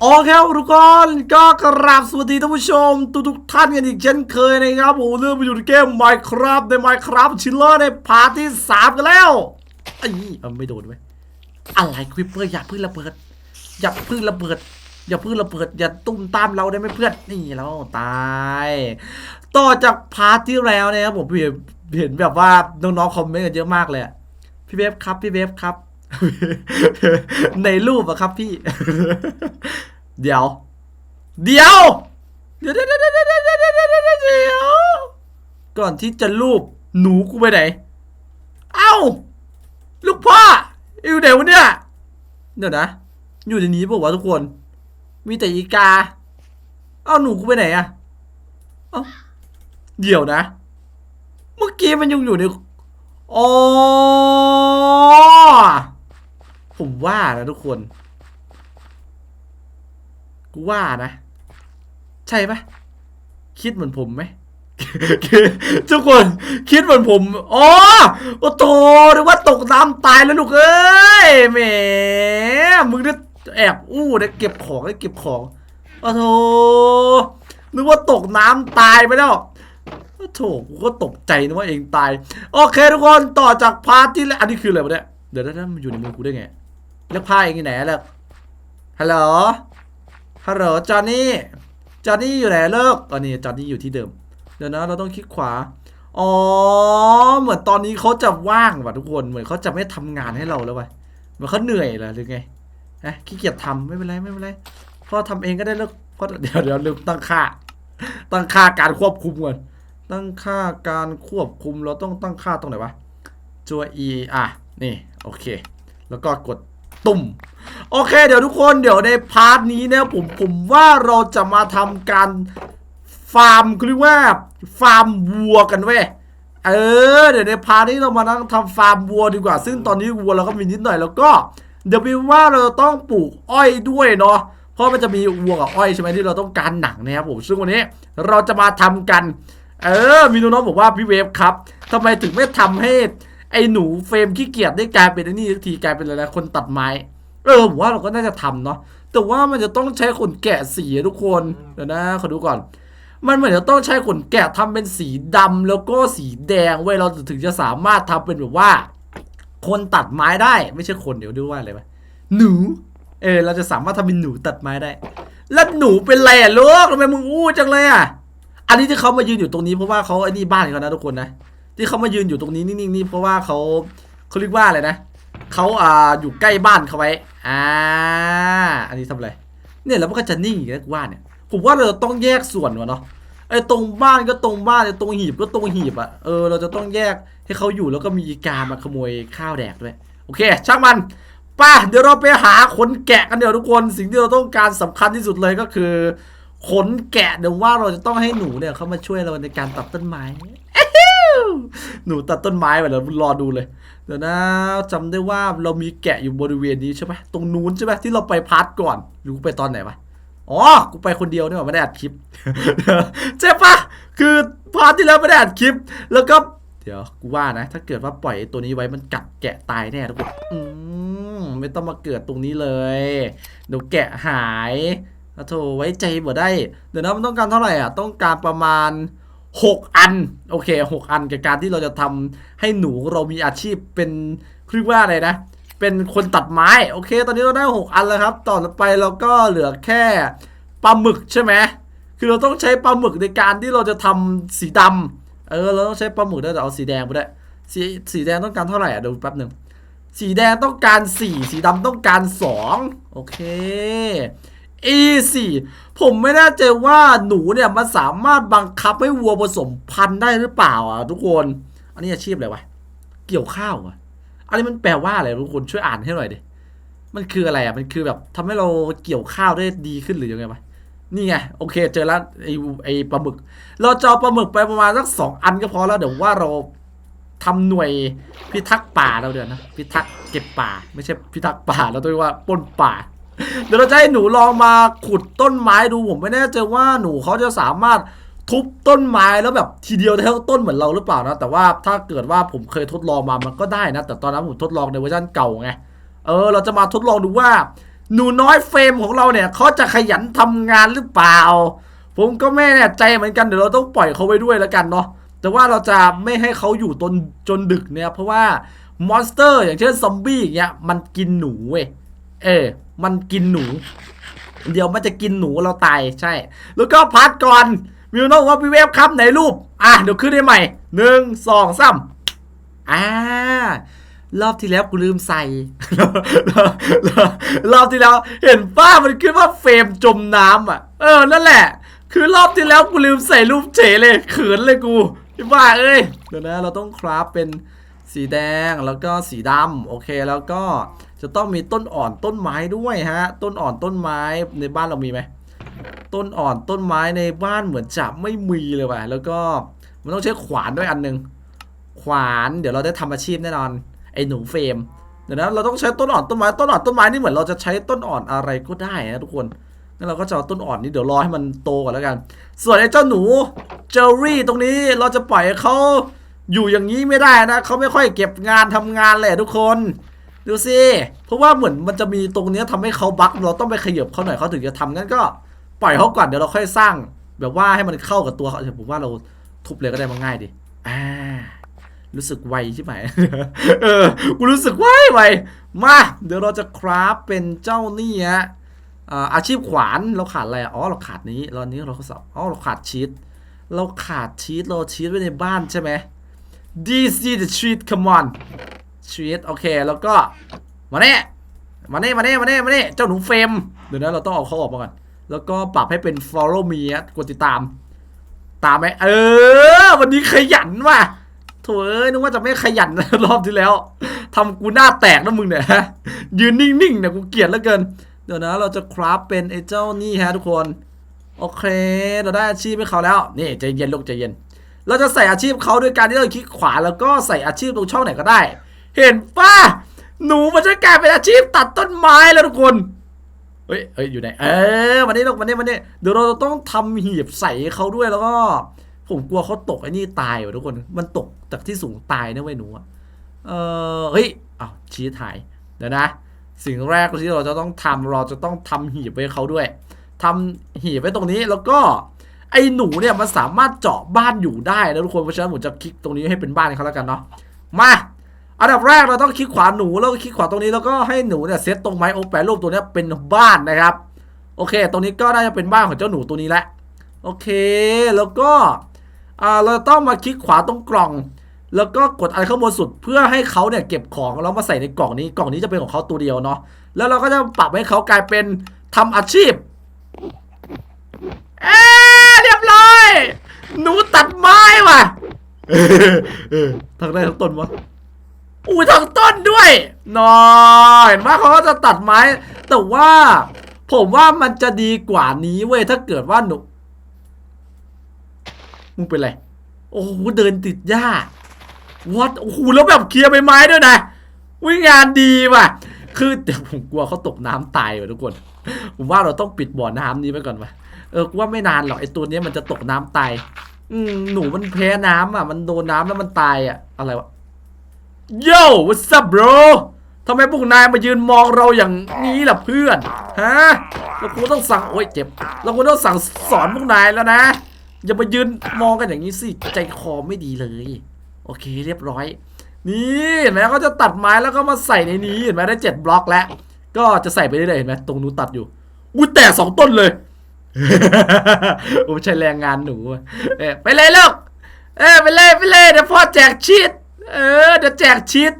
โอเคครับทุกคนก็กราบสวัสดีท่านผู้ชม ทุกทุกท่านกันอีกเช่นเคยนะครับผมเริ่มมาอยู่ในเกม Minecraft ใน Minecraft ชิลเลอร์ในพาร์ทที่3กันแล้วไอ้ไม่โดนไว้ยอะไรควิปเปอร์อย่าเพึ่งระเบิด อย่าเพึ่งระเบิด อย่าเพึ่งระเบิด อย่าตุ้มตามเราได้ไหมเพื่อนนี่เราตายต่อจากพาร์ทที่แล้วนะครับผมเห็นเห็นแบบว่าน้องๆคอมเมนต์กันเยอะมากเลยพี่เวฟครับพี่เวฟครับ ในรูปอะครับพี่ เดี๋ยว เดี๋ยว เดี๋ยวเดี๋ยวเดี๋ยวเดี๋ยวเดี๋ยวก่อนที่จะรูปหนูกูไปไหน เอ้า ลูกพ่ออยู่ไหนวะเนี่ย เดี๋ยวนะ อยู่ในนี้ป่าวะทุกคน มีแต่อีกา เอ้าหนูกูไปไหนอะเอ้เดี๋ยวนะ เมื่อกี้มันยังอยู่ในอ๋อ ผมว่านะทุกคน กูว่านะ ใช่ปะคิดเหมือนผมไหมทุกคนคิดเหมือนผม อ๋อ โอ้โตนึกว่าตกน้ำตายแล้วลูกเอ้ย แหม มึงเนี่ยแอบอู้เนี่ยเก็บของได้เก็บของ โอ้โถนึกว่าตกน้ำตายไปแล้วโอ้โถกูก็ตกใจนึกว่าเองตาย โอเคทุกคนต่อจากพาร์ทที่แล้วอันนี้คืออะไรวะเนี่ย เดี๋ยวนะมันอยู่ในมือกูได้ไง แล้วพาเองอยู่ไหนแล้วฮัลโหลฮัลโหลจอห์นนี่จอห์นนี่อยู่ไหนเลิกตอนนี้จอห์นนี่อยู่ที่เดิม เดี๋ยวนะเราต้องคลิกขวาอ๋อเหมือนตอนนี้เขาจะว่างว่ะทุกคนเหมือนเขาจะไม่ทำงานให้เราแล้วว่ะเหมือนเขาเหนื่อยเหรอหรือไงฮะขี้เกียจทำไม่เป็นไรไม่เป็นไรพอทำเองก็ได้เลิกพราะเดี๋ยวเดี๋ยวลืมตั้งค่า ตั้งค่าการควบคุมก่อนตั้งค่าการควบคุมเราต้องตั้งค่าตรงไหนวะตัว e อะนี่โอเค แล้วก็กด ตุ่มโอเค เดี๋ยวทุกคนเดี๋ยวในพาร์ทนี้เนี่ยผมผมว่าเราจะมาทำการฟาร์มคือเรียกว่าฟาร์มวัวกันเว้ยเออเดี๋ยวในพาร์ทนี้เรามานั่งทำฟาร์มวัวดีกว่า ซึ่งตอนนี้วัวเราก็มีนิดหน่อยแล้วก็เดี๋ยวมีว่าเราต้องปลูกอ้อยด้วยเนาะเพราะมันจะมีวัวกับอ้อยใช่ไหมที่เราต้องการหนังนะครับผมซึ่งวันนี้เราจะมาทำกัน เออมีน้องๆบอกว่าพี่เวฟครับทำไมถึงไม่ทำให้ อ้หนูเฟรมขี้เกียจได้กลายเป็นไอ้นี่ทีกลายเป็นอะไรคนตัดไม้ เออผมว่าเราก็น่าจะทำเนาะแต่ว่ามันจะต้องใช้ขนแกะสีทุกคนเดี๋ยวนะขอดูก่อน มันเหมือนจะต้องใช้ขนแกะทำเป็นสีดำแล้วก็สีแดงไว้ยเราถึงจะสามารถทำเป็นแบบว่า คนตัดไม้ได้ไม่ใช่คนเดี๋ยวดูว่าอะไรวะหนูเออเราจะสามารถทำเป็นหนูตัดไม้ได้ แล้วหนูเป็นไรอะลูกทำไมมึงอู้จังเลยอะอันนี้ที่เขามายืนอยู่ตรงนี้เพราะว่าเขาไอ้นี่บ้านเขานะทุกคนนะ ที่เขามายืนอยู่ตรงนี้นิ่งๆนี่เพราะว่าเขาเขาเรียกว่าอะไรนะเขาอ่าอยู่ใกล้บ้านเขาไว้อ่าอันนี้ทำอะไรเนี่ยแล้วมันก็จะนิ่งอย่างนี้กูว่าเนี่ยผมว่าเราต้องแยกส่วนวะเนาะไอ้ตรงบ้านก็ตรงบ้านไอ้ตรงหีบก็ตรงหีบอะเออเราจะต้องแยกให้เขาอยู่แล้วก็มีอีกามาขโมยข้าวแดกด้วยโอเคช่างมันป่ะเดี๋ยวเราไปหาขนแกะกันเดี๋ยวทุกคนสิ่งที่เราต้องการสำคัญที่สุดเลยก็คือขนแกะเดี๋ยวว่าเราจะต้องให้หนูเนี่ยเขามาช่วยเราในการตัดต้นไม้ หนูตัดต้นไม้ไปแล้วรอดูเลย เดี๋ยวนะจำได้ว่าเรามีแกะอยู่บริเวณนี้ใช่ไหมตรงนู้นใช่ไหมที่เราไปพาร์ทก่อนหรือกูไปตอนไหนวะอ๋อ กูไปคนเดียวนี่หว่าไม่ได้อัดคลิปเจ๊ปะคือพาร์ทที่แล้วไม่ได้อัดคลิป แล้วก็เดี๋ยวกูว่านะ ถ้าเกิดว่าปล่อยตัวนี้ไว้มันกัดแกะตายแน่ทุกคนอืมไม่ต้องมาเกิดตรงนี้เลยเดี๋ยวแกะหายอะโถไว้ใจบ่ได้ เดี๋ยวนะมันต้องการเท่าไหร่อะ ต้องการประมาณ 6 อัน โอเค 6 อันกับการที่เราจะทำให้หนูเรามีอาชีพเป็นเรียกว่าอะไรนะ เป็นคนตัดไม้ โอเค ตอนนี้เราได้ 6 อันแล้วครับ ต่อไปเราก็เหลือแค่ปลาหมึกใช่ไหมคือเราต้องใช้ปลาหมึกในการที่เราจะทำสีดำเออ เราต้องใช้ปลาหมึกด้วยแต่เอาสีแดงไปด้วยสีสีแดงต้องการเท่าไหร่อะเดี๋ยวแป๊บหนึ่งสีแดงต้องการ 4 สีดำต้องการ 2 โอเค E 4ผมไม่แน่ใจว่าหนูเนี่ยมันสามารถบังคับให้วัวผสมพันธุ์ได้หรือเปล่าอะทุกคน อันนี้อาชีพอะไรวะ เกี่ยวข้าวอะ อันนี้มันแปลว่าอะไรทุกคนช่วยอ่านให้หน่อยดิ มันคืออะไรอะ มันคือแบบทำให้เราเกี่ยวข้าวได้ดีขึ้นหรือยังไงวะนี่ไงโอเค เจอแล้วไอ้ไอ้ปลาหมึก เราจะเอาปลาหมึกไปประมาณสักสองอันก็พอแล้วเดี๋ยวว่าเราทำหน่วยพิทักษ์ป่าเราเดี๋ยวนะพิทักษ์เก็บป่า ไม่ใช่พิทักษ์ป่าเราต้องเรียกว่าป้นป่า เดี๋ยวเราจะให้หนูลองมาขุดต้นไม้ดูผมไม่แน่ใจว่าหนูเขาจะสามารถทุบต้นไม้แล้วแบบทีเดียวทั้งต้นเหมือนเราหรือเปล่านะ แต่ว่าถ้าเกิดว่าผมเคยทดลองมามันก็ได้นะ แต่ตอนนั้นผมทดลองในเวอร์ชันเก่าไงเออ เราจะมาทดลองดูว่า หนูน้อยเฟรมของเราเนี่ยเขาจะขยันทำงานหรือเปล่า ผมก็ไม่แน่ใจเหมือนกันเดี๋ยวเราต้องปล่อยเขาไว้ด้วยแล้วกันเนาะแต่ว่าเราจะไม่ให้เขาอยู่จนจนดึกเนี่ยเพราะว่ามอนสเตอร์ อย่างเช่นซอมบี้อย่างเงี้ยมันกินหนูเว้ย เออ มันกินหนู เดี๋ยวมันจะกินหนูเราตายใช่ แล้วก็พัดก่อนมิวโนว่าพี่เวฟครับไหนรูป อะเดี๋ยวขึ้นได้ใหม่หนึ่งสองสามอ่ารอบที่แล้วกูลืมใส่ รอบที่แล้ว เห็นป้ามันขึ้นว่าเฟรมจมน้ำอะ เออ นั่นแหละ คือรอบที่แล้วกูลืมใส่รูปเฉเลยเขินเลยกูพี่บ้าเอ้ย เดี๋ยวนะ เราต้องคราฟเป็นสีแดงแล้วก็สีดำโอเคแล้วก็ จะต้องมีต้นอ่อนต้นไม้ด้วยฮะ ต้นอ่อนต้นไม้ในบ้านเรามีไหมต้นอ่อนต้นไม้ในบ้านเหมือนจะไม่มีเลยว่ะแล้วก็มันต้องใช้ขวานด้วยอันหนึง ขวานเดี๋ยวเราได้ทำอาชีพแน่นอน ไอ้หนูเฟรมเดี๋ยวนะเราต้องใช้ต้นอ่อนต้นไม้ต้นอ่อนต้นไม้นี่เหมือนเราจะใช้ต้นอ่อนอะไรก็ได้นะทุกคนงั้นเราก็จะเอาต้นอ่อนนี้เดี๋ยวรอให้มันโตก่อนแล้วกัน ส่วนไอ้เจ้าหนูเจอรี่ตรงนี้เราจะปล่อยเขาอยู่อย่างนี้ไม่ได้นะเขาไม่ค่อยเก็บงานทำงานเลยทุกคน ดูสิเพราะว่าเหมือนมันจะมีตรงเนี้ยทำให้เขาบั๊กเราต้องไปขยับเขาหน่อยเขาถึงจะทำงั้นก็ปล่อยเขาก่อนเดี๋ยวเราค่อยสร้าง แบบว่าให้มันเข้ากับตัวเขาผมว่าเราทุบเลยก็ได้มันง่ายดิอ่ารู้สึกไวใช่ไหมเออกูรู้สึกไวไวมา เดี๋ยวเราจะคราฟเป็นเจ้านี่ฮะอาชีพขวานเราขาดอะไรอ๋อเราขาดนี้เรานี้เราสอบอ๋อเราขาดชีสเราขาดชีสเราชีสไว้ในบ้านใช่ไหม DC the treat come on ชีสโอเค แล้วก็ มาเน่มาเน่มาเน่มาเน่มาเน่เจ้าหนูเฟมเดี๋ยวนะเราต้องเอาเขาออกมาก่อน แล้วก็ปรับให้เป็น follow me กดติดตาม ตามไหมเออ วันนี้ขยันว่ะโถเอ้ยนึกว่าจะไม่ขยันรอบที่แล้วทำกูหน้าแตกนะมึงเนี่ยฮะยืนนิ่งๆเนี่ยกูเกลียดเหลือเกิน เดี๋ยวนะเราจะคราฟเป็นไอ้เจ้านี่ฮะทุกคน โอเค เราได้อาชีพให้เขาแล้ว นี่ใจเย็นลูกใจเย็น เราจะใส่อาชีพเขาด้วยการที่เราคลิกขวาแล้วก็ใส่อาชีพตรงช่องไหนก็ได้ เห็นป้าหนูมันจะกลายเป็นอาชีพตัดต้นไม้แล้วทุกคน เฮ้ยเฮ้ยอยู่ไหน เออวันนี้ลูกวันนี้วันนี้เดี๋ยวเราต้องทำหีบใส่เขาด้วยแล้วก็ ผมกลัวเขาตกไอ้นี่ตายว่ะทุกคน มันตกจากที่สูงตายนะเว้ยหนูเออเฮ้ยอ้าวชี้ถ่ายเดี๋ยวนะ สิ่งแรกที่เราจะต้องทำเราจะต้องทำหีบไว้เขาด้วยทำหีบไว้ตรงนี้แล้วก็ไอ้หนูเนี่ยมันสามารถเจาะบ้านอยู่ได้นะทุกคนเพราะฉะนั้นผมจะคลิกตรงนี้ให้เป็นบ้านให้เขาแล้วกันเนาะมา อันดับแรกเราต้องคลิกขวาหนูแล้วก็คลิกขวาตรงนี้แล้วก็ให้หนูเนี่ยเซตตรงไม้โอ๊กแปรรูปตัวเนี้ยเป็นบ้านนะครับ โอเค ตรงนี้ก็น่าจะเป็นบ้านของเจ้าหนูตัวนี้แหละโอเค แล้วก็อ่าเราต้องมาคลิกขวาตรงกล่อง แล้วก็กดอะไรข้างบนสุดเพื่อให้เขาเนี่ยเก็บของแล้วมาใส่ในกล่องนี้กล่องนี้จะเป็นของเขาตัวเดียวเนาะแล้วเราก็จะปรับให้เขากลายเป็นทำอาชีพเอ๊ะเรียบร้อย หนูตัดไม้ว่ะเออเออทั้งได้ทั้งต้นวะ อุ้ยทั้งต้นด้วยนอเห็นว่าเขาก็จะตัดไม้ แต่ว่าผมว่ามันจะดีกว่านี้เว้ยถ้าเกิดว่าหนูมึงเป็นไร โอ้โหเดินติดหญ้าวัดโอ้โหแล้วแบบเคลียร์ใบไม้ด้วยนะวิงานดีว่ะ คือแต่ผมกลัวเขาตกน้ำตายว่ะทุกคน ผมว่าเราต้องปิดบ่อน้ำนี้ไว้ก่อนว่ะเออว่าไม่นานหรอกไอตัวนี้มันจะตกน้ำตายอืมหนูมันแพ้น้ำอะ มันโดนน้ำแล้วมันตายอะ อะไรวะ โย่ what's up bro ทำไมพวกนายมายืนมองเราอย่างนี้ล่ะเพื่อน ฮะเราคงต้องสั่ง โอ้ยเจ็บเราคงต้องสั่งสอนพวกนายแล้วนะ อย่ามายืนมองกันอย่างนี้สิ ใจคอไม่ดีเลย โอเคเรียบร้อย นี่เห็นไหมเขาจะตัดไม้แล้วก็มาใส่ในนี้เห็นไหมได้เจ็ดบล็อกแล้ว ก็จะใส่ไปเรื่อยๆเห็นไหมตรงนู้นตัดอยู่ อุ้ยแตกสองต้นเลย โอ้ใช่แรงงานหนูเอ้ยไปเลยลูก เอ้ยไปเลยไปเลยเดี๋ยวพ่อแจกชีส เออเดี๋ยวแจกชีส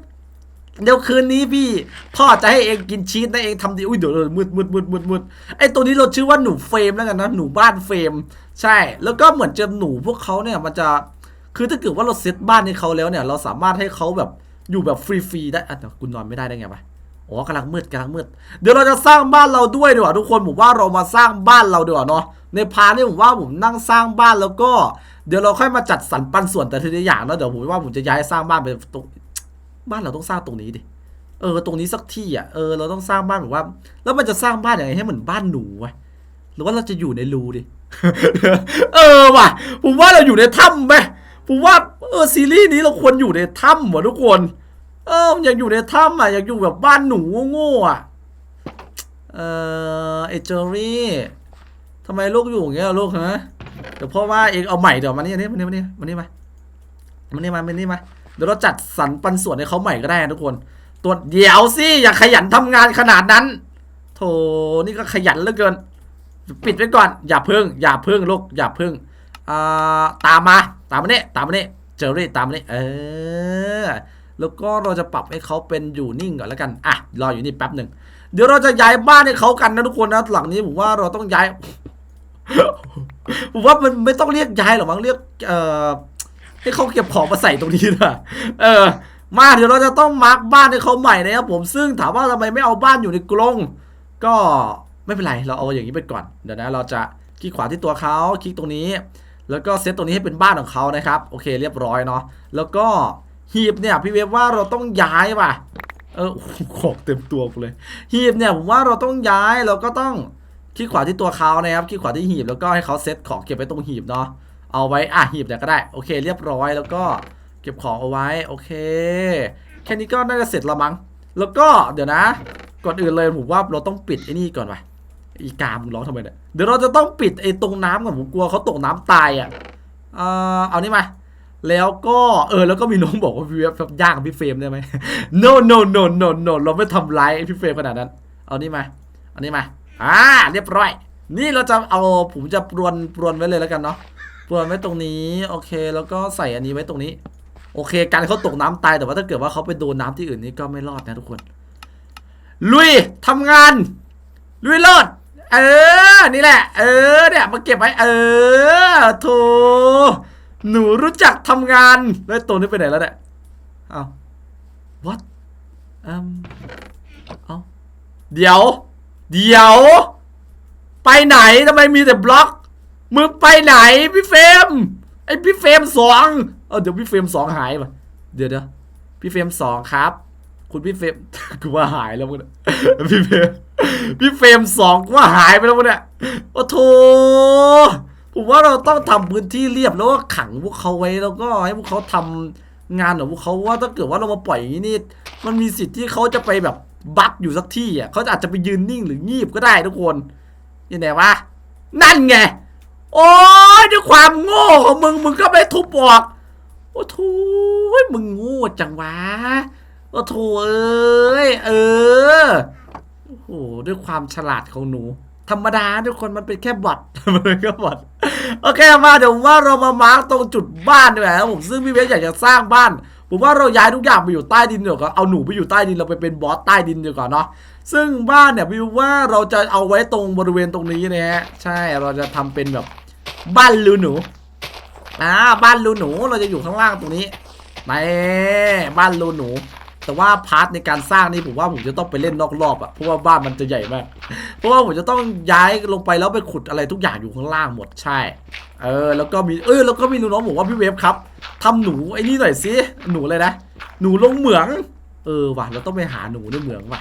เดี๋ยวคืนนี้พี่ พ่อจะให้เองกินชีสนะเองทำดีอุ้ยเดี๋ยวมืดมืดมืดมืดมืดไอตัวนี้เราชื่อว่าหนูเฟรมแล้วกันนะหนูบ้านเฟรม ใช่ แล้วก็เหมือนจะหนูพวกเขาเนี่ยมันจะคือถ้าเกิดว่าเราเซตบ้านให้เขาแล้วเนี่ย เราสามารถให้เขาแบบอยู่แบบฟรีๆได้อะแต่คุณนอนไม่ได้ได้ไงวะอ๋อกำลังมืดกำลังมืด เดี๋ยวเราจะสร้างบ้านเราด้วยดีกว่าทุกคนผมว่าเรามาสร้างบ้านเราดีกว่าเนาะในพาร์ทนี้ผมว่าผมนั่งสร้างบ้านแล้วก็ เดี๋ยวเราค่อยมาจัดสรรปันส่วนแต่ทีละอย่างแล้วเดี๋ยวผมว่าผมจะย้ายสร้างบ้านไปตรงบ้านเราต้องสร้างตรงนี้ดิเออตรงนี้สักที่อะเออเราต้องสร้างบ้านแบบว่า แล้วมันจะสร้างบ้านอยังไงให้เหมือนบ้านหนูวะหรือว่าเราจะอยู่ในรูดิเออว่ะ ผมว่าเราอยู่ในถ้ำไหมผมว่าเออซีรีส์นี้เราควรอยู่ในถ้ำว่ะทุกคน เอออยากอยู่ในถ้ำอะอยากอยู่แบบบ้านหนูโง่ๆอะเอออไอเจอรี่ทำไมลูกอยู่อย่างเงี้ยลูกฮะ เดี๋ยวพ่อว่าเองเอาใหม่เดี๋ยวมานี่นี่มานี่มานี่มานี่มามานี่มามานี่มาเดี๋ยวเราจัดสรรปันส่วนให้เขาใหม่ก็ได้ทุกคนตัวเดี๋ยวสิอย่าขยันทำงานขนาดนั้นโถนี่ก็ขยันเหลือเกิน ปิดไว้ก่อน อย่าพึ่ง อย่าพึ่งลูกอย่าพึ่งอ่าตามมา ตามมาเนี่ยตามมาเนี่ยเจอรี่ตามมาเนี่ยเออแล้วก็เราจะปรับให้เขาเป็นอยู่นิ่งก่อนแล้วกันอะรออยู่นี่แป๊บหนึ่งเดี๋ยวเราจะย้ายบ้านให้เขากันนะทุกคนนะหลังนี้ผมว่าเราต้องย้าย ผมว่ามันไม่ต้องเรียกย้ายหรอกมั้งเรียกเอ่อให้เขาเก็บของมาใส่ตรงนี้นะเออ มาเดี๋ยวเราจะต้องมาร์กบ้านให้เขาใหม่นะครับผมซึ่งถามว่าทำไมไม่เอาบ้านอยู่ในกรงก็ไม่เป็นไรเราเอาอย่างนี้ไปก่อนเดี๋ยวนะเราจะคลิกขวาที่ตัวเขาคลิกตรงนี้ แล้วก็เซตตรงนี้ให้เป็นบ้านของเขานะครับโอเคเรียบร้อยเนาะแล้วก็หีบเนี่ยพี่เวฟว่าเราต้องย้ายว่ะเออของเต็มตัวเลย หีบเนี่ยผมว่าเราต้องย้ายเราก็ต้อง คลิกขวาที่ตัวเขานะครับคลิกขวาที่หีบแล้วก็ให้เขาเซตของเก็บไว้ตรงหีบเนาะเอาไว้อะหีบเนี่ยก็ได้โอเค เรียบร้อยแล้วก็เก็บของเอาไว้โอเค แค่นี้ก็น่าจะเสร็จละมั้งแล้วก็เดี๋ยวนะ ก่อนอื่นเลยผมว่าเราต้องปิดไอ้นี่ก่อนว่ะอีกามึงร้องทำไมเนี่ยเดี๋ยวเราจะต้องปิดไอ้ตรงน้ำก่อนผมกลัวเขาตกน้ำตายอะเออเอานี่มาแล้วก็เออแล้วก็มีน้องบอกว่าพี่เวฟแบบยากกับพี่เฟรมได้ไหม no no no no no เราไม่ทำร้ายพี่เฟรมขนาดนั้น เอานี่มา เอานี่มา อ่าเรียบร้อย นี่เราจะเอาผมจะปรวนปรวนไว้เลยแล้วกันเนาะปรวนไว้ตรงนี้โอเค แล้วก็ใส่อันนี้ไว้ตรงนี้ โอเค การเขาตกน้ำตายแต่ว่าถ้าเกิดว่าเขาไปโดนน้ำที่อื่นนี่ก็ไม่รอดนะทุกคน ลุยทำงาน ลุยรอดเออ นี่แหละ เออ เนี่ย มาเก็บไว้ เออโถหนูรู้จักทำงาน แล้วตัวนี้ไปไหนแล้วเนี่ย เอา what อืมเอาเดี๋ยว เดี๋ยว ไปไหนทำไมมีแต่บล็อกมึงไปไหนพี่เฟมไอพี่เฟมสองเออเดี๋ยวพี่เฟมสองหายป่ะเดี๋ยวเดี๋ยวพี่เฟมสองครับ คุณพี่เฟมกูว่าหายแล้วมึงพี่เฟมพี่เฟมสองกูว่าหายไปแล้วมึงเนี่ยโอ้โถผมว่าเราต้องทำพื้นที่เรียบแล้วก็ขังพวกเขาไว้แล้วก็ให้พวกเขาทำงานของพวกเขาว่าถ้าเกิดว่าเรามาปล่อยอย่างนี้นี่มันมีสิทธิ์ที่เขาจะไปแบบ บักอยู่สักที่อะเขาอาจจะไปยืนนิ่งหรืองีบก็ได้ทุกคนยังไงวะนั่นไง โอ้ยด้วยความโง่ของมึงมึงก็ไม่ทุบออก โอ้โถยมึงโง่จังวะโอ้โถเอ้ยเออโอ้โหด้วยความฉลาดของหนู ธรรมดาทุกคนมันเป็นแค่บอทมันเป็นแค่บอทโอเคมาเดี๋ยวว่าเรามามาร์กตรงจุดบ้านดีกว่าครับผมซึ่งพี่เวสอยากจะสร้างบ้าน ผมว่าเราย้ายทุกอย่างไปอยู่ใต้ดินเดี๋ยวก็เอาหนูไปอยู่ใต้ดินเราไปเป็นบอสใต้ดินดีกว่าเนาะซึ่งบ้านเนี่ยพี่ว่าเราจะเอาไว้ตรงบริเวณตรงนี้นะฮะใช่เราจะทำเป็นแบบบ้านลูหนูอ่าบ้านลูหนูเราจะอยู่ข้างล่างตรงนี้ไปบ้านลูหนู แต่ว่าพาร์ทในการสร้างนี่ผมว่าผมจะต้องไปเล่นนอกรอบอะเพราะว่าบ้านมันจะใหญ่มาก เพราะว่าผมจะต้องย้ายลงไปแล้วไปขุดอะไรทุกอย่างอยู่ข้างล่างหมดใช่ เออแล้วก็มีเออแล้วก็มีน้องบอกว่าพี่เวฟครับทำหนูไอ้นี่หน่อยสิหนูเลยนะหนูลงเหมือง เออว่ะเราต้องไปหาหนูในเหมืองว่ะ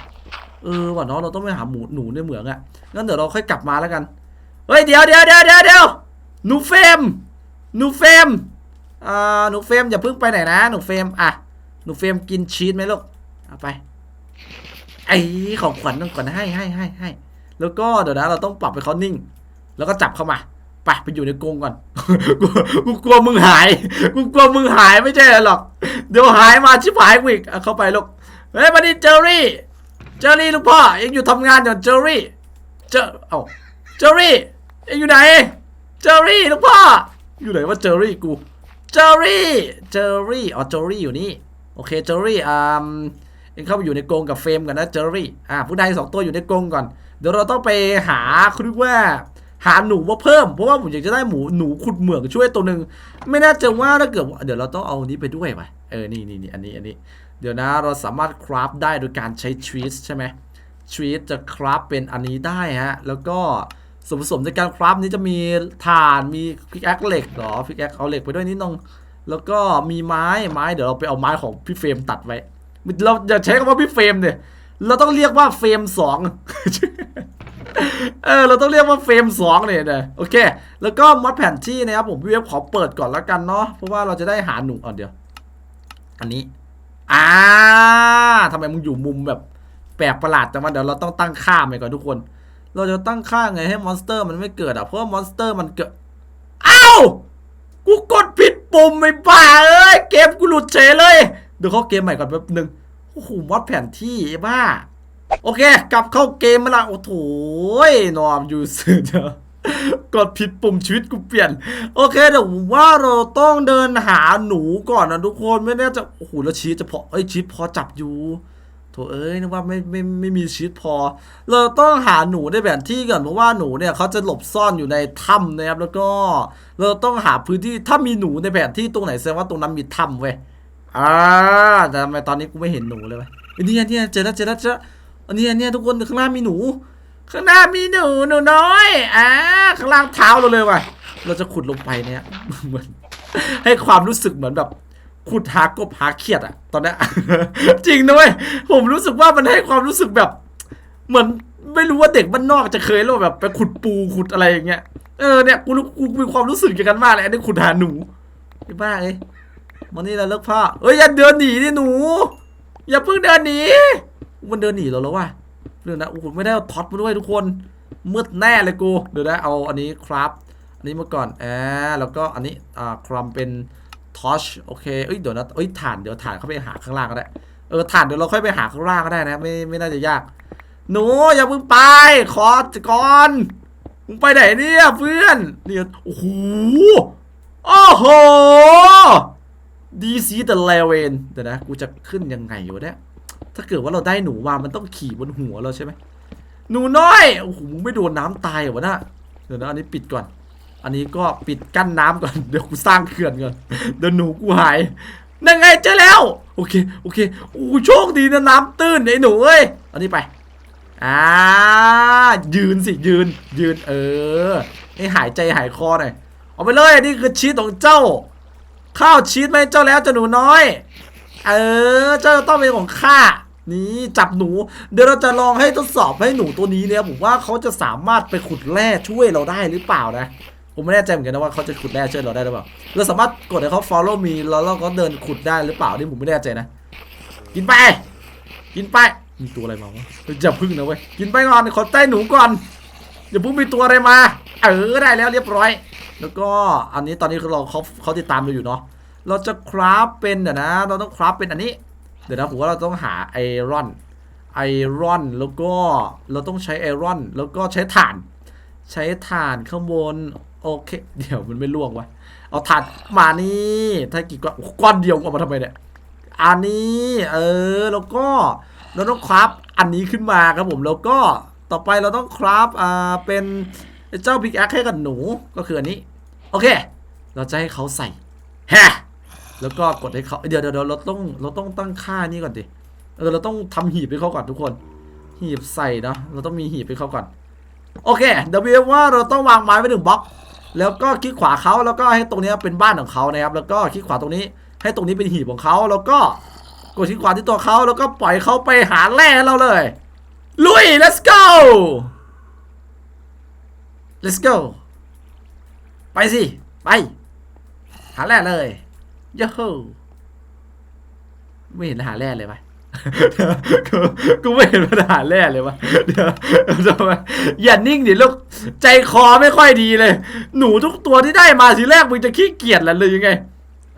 เออว่ะเนาะเราต้องไปหาหมูหนูในเหมืองอะงั้นเดี๋ยวเราค่อยกลับมาแล้วกันเฮ้ยเดี๋ยวเดี๋ยวเดี๋ยวเดี๋ยวเดี๋ยวหนูเฟมหนูเฟมอ่าหนูเฟมอย่าเพิ่งไปไหนนะหนูเฟมอะ หนูเฟรมกินชีสไหมลูกเอาไปไอ้ของขวัญต้องก่อนให้ให้ให้ให้แล้วก็เดี๋ยวนะเราต้องปรับให้เขานิ่ง แล้วก็จับเข้ามาไปไปอยู่ในกรงก่อน กูกลัวมึงหาย กูกลัวมึงหายไม่ใช่หรอก เดี๋ยวหายมาชิบหายกูอีกเข้าไปลูก เฮ้ยมาดิเจอรี่ เจอรี่ลูกพ่อเอ็งอยู่ทำงานอยู่เจอรี่ เจอ เอ้า เจอรี่ เอ็งอยู่ไหน เจอรี่ลูกพ่อ อยู่ไหนว่าเจอรี่กู เจอรี่ เจอรี่ อ๋อเจอรี่อยู่นี่ โอเคเจอรี่อ่าเองเข้าไปอยู่ในกรงกับเฟรมกันนะเจอรี่อ่าผู้ใดสองตัวอยู่ในกรงก่อน เดี๋ยวเราต้องไปหาคุณว่าหาหนูมาเพิ่มเพราะว่าผมอยากจะได้หมูหนูขุดเหมืองช่วยตัวหนึ่งไม่น่าจะว่าถ้าเกิดว่าเดี๋ยวเราต้องเอานี้ไปด้วยไปเออนี่นี่นี่อันนี้อันนี้เดี๋ยวนะเราสามารถคราฟได้โดยการใช้ทรีสใช่ไหมทรีสจะคราฟเป็นอันนี้ได้ฮะแล้วก็ส่วนผสมในการคราฟนี้จะมีถ่านมีพิกแอคเหล็กเหรอพิกแอคเอาเหล็กไปด้วยนิดนึง แล้วก็มีไม้ไม้เดี๋ยวเราไปเอาไม้ของพี่เฟรมตัดไว้ เราอย่าใช้คำว่าพี่เฟรมเนี่ยเราต้องเรียกว่าเฟรมสองเออเราต้องเรียกว่าเฟรมสองเนี่ยนะโอเค แล้วก็มอดแผนที่นะครับผมพี่เวฟขอเปิดก่อนแล้วกันเนาะเพราะว่าเราจะได้หาหนูอะเดี๋ยว อันนี้อ่าทำไมมึงอยู่มุมแบบแปลกประหลาดแต่ว่าเดี๋ยวเราต้องตั้งค่าไปก่อนทุกคน เราจะตั้งค่าไงให้มอนสเตอร์มันไม่เกิดอะเพราะว่ามอนสเตอร์มันเกิดอ้าวกูกดผิด ปุ่มไม่บ้าเอ้ยเกมกูหลุดเฉยเลยเดี๋ยวเข้าเกมใหม่ก่อนแป๊บนึงโอ้โหมัดแผนที่บ้า โอเค กลับเข้าเกมมาละโอ้โถยนอมยูสเดียวกดผิดปุ่มชีวิตกูเปลี่ยน โอเคเดี๋ยวว่าเราต้องเดินหาหนูก่อนนะทุกคนไม่แน่จะโอ้โหแล้วชีสจะพอเอ้ยชีสพอจับอยู่ ถเอ้ยนึกว่าไม่ไม่ไม่มีชีสพอ เราต้องหาหนูในแผนที่ก่อนเพราะว่าหนูเนี่ยเขาจะหลบซ่อนอยู่ในถ้ำนะครับแล้วก็เราต้องหาพื้นที่ถ้ามีหนูในแผนที่ตรงไหนแสดงว่าตรงนั้นมีถ้ำเว้ยอ่าแต่ทำไมตอนนี้กูไม่เห็นหนูเลยวะเอ้ยเนี่ยเนี่ยเจอแล้วเจอแล้วเจออันนี้เนี่ยทุกคนข้างหน้ามีหนู ข้างหน้ามีหนูหนูน้อยอ่าข้างล่างเท้าเราเลยว่ะเราจะขุดลงไปเนี่ยเหมือนให้ความรู้สึกเหมือนแบบ ขุดหากบหาเขียดอะตอนนี้ จริงนะเว้ยผมรู้สึกว่ามันให้ความรู้สึกแบบ เหมือนไม่รู้ว่าเด็กบ้านนอกจะเคยหรือเปล่าแบบไปขุดปูขุดอะไรอย่างเงี้ยเออเนี่ยกูกูมีความรู้สึกอย่างนั้นมากเลยอันนี้ขุดหาหนูไอ้บ้าเอ้ยมันนี่เราเลิกผ้าเอ้ยอย่าเดินหนีดิหนู อย่าเพิ่งเดินหนีมันเดินหนีเราแล้วว่ะเรื่องนะโอ้โหไม่ได้เอาท็อตมาด้วยทุกคนมืดแน่เลยกูเดี๋ยวนะเอาอันนี้ครับ อันนี้มาก่อนอ่าแล้วก็อันนี้อ่าครัมเป็น ทอชโอเคเอ้ยเดี๋ยวนะเอ้ยถ่านเดี๋ยวถ่านเข้าไปหาข้างล่างก็ได้เออถ่านเดี๋ยวเราค่อยไปหาข้างล่างก็ได้นะไม่ไม่น่าจะยาก หนูอย่าเพิ่งไป ขอก่อนมึงไปไหนเนี่ยเพื่อนเนี่ยโอ้โหโอ้โหดีซีแต่เลเวนเดี๋ยวนะกูจะขึ้นยังไงวะเนี่ยถ้าเกิดว่าเราได้หนูมามันต้องขี่บนหัวเราใช่ไหมหนูน้อยโอ้โหมึงไม่โดนน้ำตายเหรอวะน่ะเดี๋ยวนะอันนี้ปิดก่อน อันนี้ก็ปิดกั้นน้ำก่อน เดี๋ยวกูสร้างเขื่อนก่อน เดี๋ยวหนูกูหายนั่นไงเจอแล้ว โอเค โอเค โอ้โชคดีนะน้ำตื้นไอ้หนูเอ้ย อันนี้ไป อ่า ยืนสิยืน ยืน เออ ให้หายใจหายคอหน่อย เอาไปเลย นี่คือชีสของเจ้า ข้าวชีสไหมเจ้าแล้วเจ้าหนูน้อย เออ เจ้าต้องเป็นของข้านี่จับหนู เดี๋ยวเราจะลองให้ทดสอบให้หนูตัวนี้เนี่ยผมว่าเขาจะสามารถไปขุดแร่ช่วยเราได้หรือเปล่านะ ผมไม่แน่ใจเหมือนกันนะว่าเขาจะขุดแร่ช่วยเราได้หรือเปล่า เราสามารถกดให้เขา follow me แล้วเราก็เดินขุดได้หรือเปล่านี่ผมไม่แน่ใจนะ กินไป กินไป มีตัวอะไรมาวะอย่าพึ่งนะเว้ย กินไปก่อนขอใต้หนูก่อน อย่าพิ่งมีตัวอะไรมา เออได้แล้วเรียบร้อย แล้วก็อันนี้ตอนนี้เราเขาเขาติดตามเราอยู่เนาะ เราจะคราฟเป็นเดี๋ยวนะ เราต้องคราฟเป็นอันนี้ เดี๋ยวนะผมว่าเราต้องหาไอรอน ไอรอน แล้วก็เราต้องใช้ไอรอน แล้วก็ใช้ถ่าน ใช้ถ่านข้างบน โอเค เดี๋ยวมันไม่ล่วงวะเอาถานมานี่ถ้ากี่ก้อนก้อนเดียวเอามาทำไมเนี่ยอันนี้ เออแล้วก็เราต้องคราฟอันนี้ขึ้นมาครับผมแล้วก็ต่อไปเราต้องคราฟอ่าเป็นเจ้าพิกแอคให้กับหนูก็คืออันนี้ โอเค เราจะให้เขาใส่แฮะแล้วก็กดให้เขาเดี๋ยวเดี๋ยวเราต้องเราต้องตั้งค่านี้ก่อนดิเออเราต้องทำหีบให้เขาก่อนทุกคน หีบใส่เนาะเราต้องมีหีบให้เขาก่อน โอเคเดี๋ยวเบียว่าเราต้องวางไม้ไว้หนึ่งบล็อก แล้วก็คลิกขวาเขาแล้วก็ให้ตรงนี้เป็นบ้านของเขานะครับ แล้วก็คลิกขวาตรงนี้ ให้ตรงนี้เป็นหีบของเขาแล้วก็กดคลิกขวาที่ตัวเขาแล้วก็ปล่อยเขาไปหาแร่เราเลย ลุย let's go let's go ไปสิ ไป หาแร่เลยยาฮูไม่เห็นหาแร่เลยไป กูกูไม่เห็นมันหาแร่เลยวะเดี๋ยวทำไมอย่านิ่งดิลูกใจคอไม่ค่อยดีเลย หนูทุกตัวที่ได้มาทีแรกมึงจะขี้เกียจแหละเลยยังไง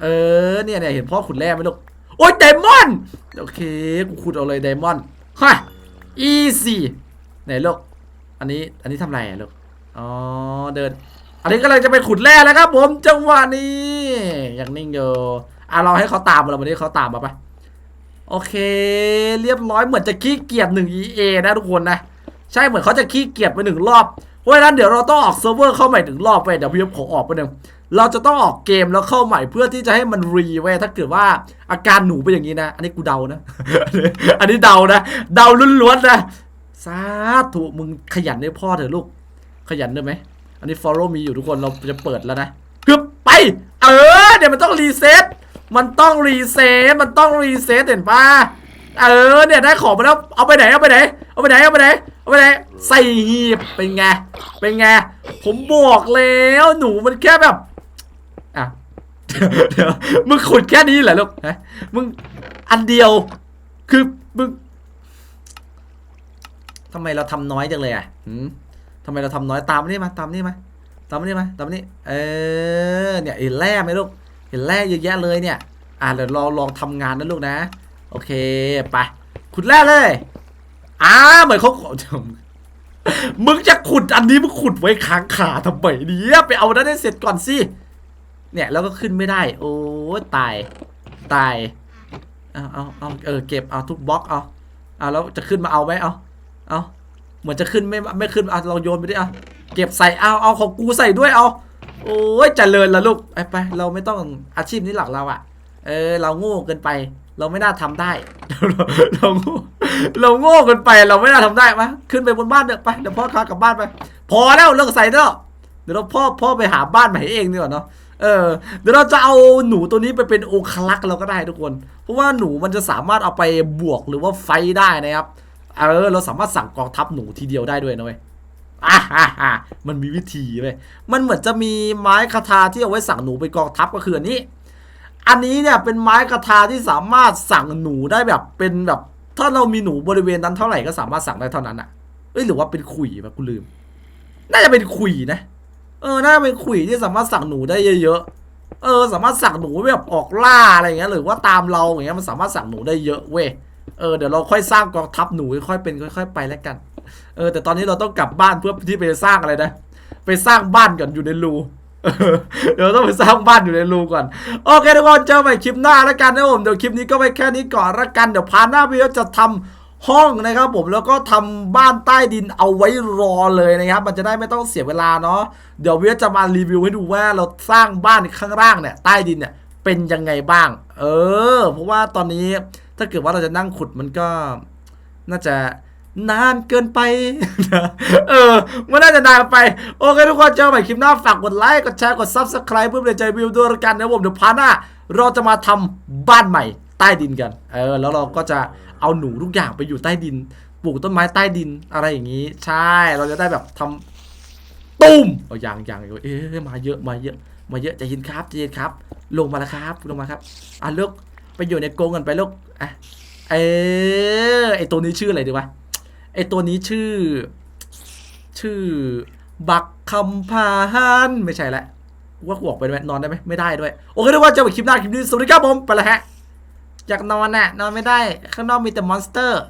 เออเนี่ยเนี่ยเห็นพ่อขุดแร่ไหมลูก โอ้ยไดมอนด์โอเคกูขุดเอาเลยไดมอนด์ฮะอีซี่ไหนลูกอันนี้อันนี้ทำไรอะลูกอ๋อเดิน อันนี้กำลังจะไปขุดแร่แล้วครับผมจังหวะนี้ยังนิ่งอยู่อะเราให้เขาตามมาเราวันนี้เขาตามมาปะ โอเค เรียบร้อยเหมือนจะขี้เกียจหนึ่ง EA นะทุกคนนะ ใช่เหมือนเขาจะขี้เกียจไปหนึ่งรอบเพราะฉะนั้นเดี๋ยวเราต้องออกเซิร์ฟเวอร์เข้าใหม่หนึ่งรอบไปเดี๋ยวพี่ขอออกไปหนึ่งเราจะต้องออกเกมแล้วเข้าใหม่เพื่อที่จะให้มันรีไว้ถ้าเกิดว่าอาการหนูเป็นอย่างนี้นะ อันนี้กูเดานะ อันนี้เดานะ เดาล้วนๆนะสาธุมึงขยันให้พ่อเถอะลูก ขยันได้ไหมอันนี้ follow me อยู่ทุกคนเราจะเปิดแล้วนะฮึบไป เออเดี๋ยวมันต้องรีเซ็ต มันต้องรีเซ็ตมันต้องรีเซ็ตเห็นปะเออเนี่ยได้ของมาแล้วเอาไปไหนเอาไปไหนเอาไปไหนเอาไปไหนเอาไปไหนใส่หีบเป็นไงเป็นไงผมบอกแล้วหนูมันแค่แบบอะเดี๋ยวมึงขุดแค่นี้เหรอลูกฮะมึงอันเดียวคือมึงทำไมเราทำน้อยจังเลยอะหืมทำไมเราทำน้อยตามนี่มาตามนี่มาตามนี่มาตามนี่เออเนี่ยเห็นแร่ไหมลูก เห็นแร่เยอะแยะเลยเนี่ย อ่าเดี๋ยวเราลองทำงานนะลูกนะ โอเคไปขุดแร่เลยอ่าเหมือนเขามึงจะขุดอันนี้มึงขุดไว้ค้างขาทำไมเนี่ยไปเอานั้นให้เสร็จก่อนสิเนี่ยแล้วก็ขึ้นไม่ได้ โอ้ตายตายเอาเอาเอาเออเก็บเอาทุกบล็อกเอาเอาแล้วจะขึ้นมาเอาไหมเอาเอาเหมือนจะขึ้นไม่ไม่ขึ้นเอาเราโยนไปดิเอาเก็บใส่เอาเอาของกูใส่ด้วยเอา โอ้ยเจริญละลูกไปไปเราไม่ต้องอาชีพนี้หลักเราอะเออ เราโง่เกินไป เราไม่น่าทำได้เราเราโง่เราโง่เกินไป เราไม่น่าทำได้มะขึ้นไปบนบ้านเถอะไปเดี๋ยวพ่อพากลับบ้านไป พอแล้วเลิกใส่เถอะเดี๋ยวเราพ่อพ่อไปหาบ้านใหม่ให้เองดีกว่าเนาะเออเดี๋ยวเราจะเอาหนูตัวนี้ไปเป็นโอคลักเราก็ได้ทุกคน เพราะว่าหนูมันจะสามารถเอาไปบวกหรือว่าไฟได้นะครับ เออ เราสามารถสั่งกองทัพหนูทีเดียวได้ด้วยนะเว้ย อ่าฮ่าฮ่ามันมีวิธีเว้ยมันเหมือนจะมีไม้คาทาที่เอาไว้สั่งหนูไปกองทัพก็คืออันนี้ อันนี้เนี่ยเป็นไม้คาทาที่สามารถสั่งหนูได้แบบเป็นแบบ ถ้าเรามีหนูบริเวณนั้นเท่าไหร่ก็สามารถสั่งได้เท่านั้นอะเอ้ยหรือว่าเป็นขุยแบบกูลืม น่าจะเป็นขุยนะ เออ น่าจะเป็นขุยที่สามารถสั่งหนูได้เยอะๆ เออ สามารถสั่งหนูแบบออกล่าอะไรเงี้ย หรือว่าตามเราอย่างเงี้ยมันสามารถสั่งหนูได้เยอะเว้ย เออ เดี๋ยวเราค่อยสร้างกองทัพหนูค่อยเป็นค่อย ๆ ไปแล้วกัน เออแต่ตอนนี้เราต้องกลับบ้านเพื่อที่ไปสร้างอะไรนะ ไปสร้างบ้านก่อนอยู่ในรูเดี๋ยวต้องไปสร้างบ้านอยู่ในรูก่อน โอเคทุกคนเจอใหม่คลิปหน้าแล้วกันนะผมเดี๋ยวคลิปนี้ก็ไปแค่นี้ก่อนละกันเดี๋ยวพาหน้าพี่จะทำห้องนะครับผมแล้วก็ทำบ้านใต้ดินเอาไว้รอเลยนะครับ มันจะได้ไม่ต้องเสียเวลาเนาะเดี๋ยวเวียจะมารีวิวให้ดูว่าเราสร้างบ้านข้างล่างเนี่ยใต้ดินเนี่ยเป็นยังไงบ้าง เออ เพราะว่าตอนนี้ถ้าเกิดว่าเราจะนั่งขุดมันก็น่าจะ นานเกินไปเออมันน่าจะนานไป โอเคทุกคนเจอกันใหม่คลิปหน้าฝากกดไลค์กดแชร์กด Subscribe เพื่อเป็นใจวิวด้วยกันนะผมเดี๋ยวพาหน้า เราจะมาทำบ้านใหม่ใต้ดินกันเออแล้วเราก็จะเอาหนูทุกอย่างไปอยู่ใต้ดิน ปลูกต้นไม้ใต้ดินอะไรอย่างนี้ ใช่เราจะได้แบบทำตุ้มเอาอย่างอย่างเอ๊ะมาเยอะมาเยอะมาเยอะใจเย็นครับใจเย็นครับ ลงมาแล้วครับลงมาครับอะลูกไปอยู่ในกรงกันไปลูกอะเออไอตัวนี้ชื่ออะไรดีวะ ไอตัวนี้ชื่อ ชื่อ บักคำพานไม่ใช่ละว่ากูออกไปได้ไหมนอนได้ไหมไม่ได้ด้วย โอเคทุกคนเจอกันคลิปหน้าคลิปนี้สวัสดีครับผม ไปและฮะ อยากนอนน่ะ นอนไม่ได้ ข้างนอกมีแต่มอนสเตอร์